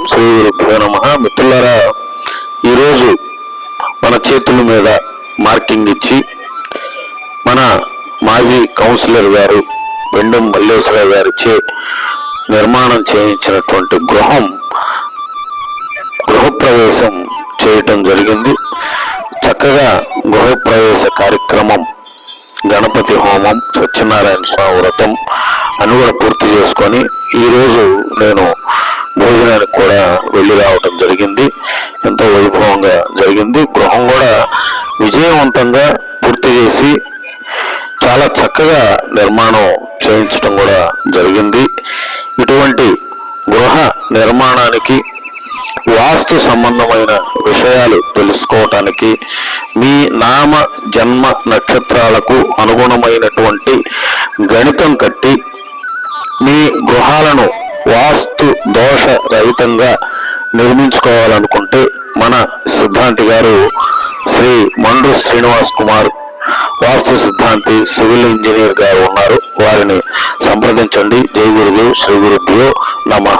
ఓం శ్రీ గురుభ్యో నమ. మిత్రులారా ఈరోజు మన చేతుల మీద మార్కింగ్ ఇచ్చి మన మాజీ కౌన్సిలర్ గారు వెండం మల్లేశ్వర గారిచే నిర్మాణం చేయించినటువంటి గృహం గృహప్రవేశం చేయటం జరిగింది. చక్కగా గృహప్రవేశ కార్యక్రమం గణపతి హోమం సత్యనారాయణ స్వామి వ్రతం అని కూడా పూర్తి చేసుకొని ఈరోజు నేను భోజనానికి కూడా వెళ్ళి రావటం జరిగింది. ఎంతో వైభవంగా జరిగింది. గృహం కూడా విజయవంతంగా పూర్తి చేసి చాలా చక్కగా నిర్మాణం చేయించడం కూడా జరిగింది. ఇటువంటి గృహ నిర్మాణానికి వాస్తు సంబంధమైన విషయాలు తెలుసుకోవటానికి మీ నామ జన్మ నక్షత్రాలకు అనుగుణమైనటువంటి గణితం కట్టి మీ గృహాలను వాస్తు దోష రహితంగా నిర్మించుకోవాలనుకుంటే మన సిద్ధాంతి గారు శ్రీ మండ్రు శ్రీనివాస్ కుమార్ వాస్తు సిద్ధాంతి సివిల్ ఇంజనీర్ గారు ఉన్నారు. వారిని సంప్రదించండి. జై గురుదేవ్ శ్రీ గురుభ్యో నమ.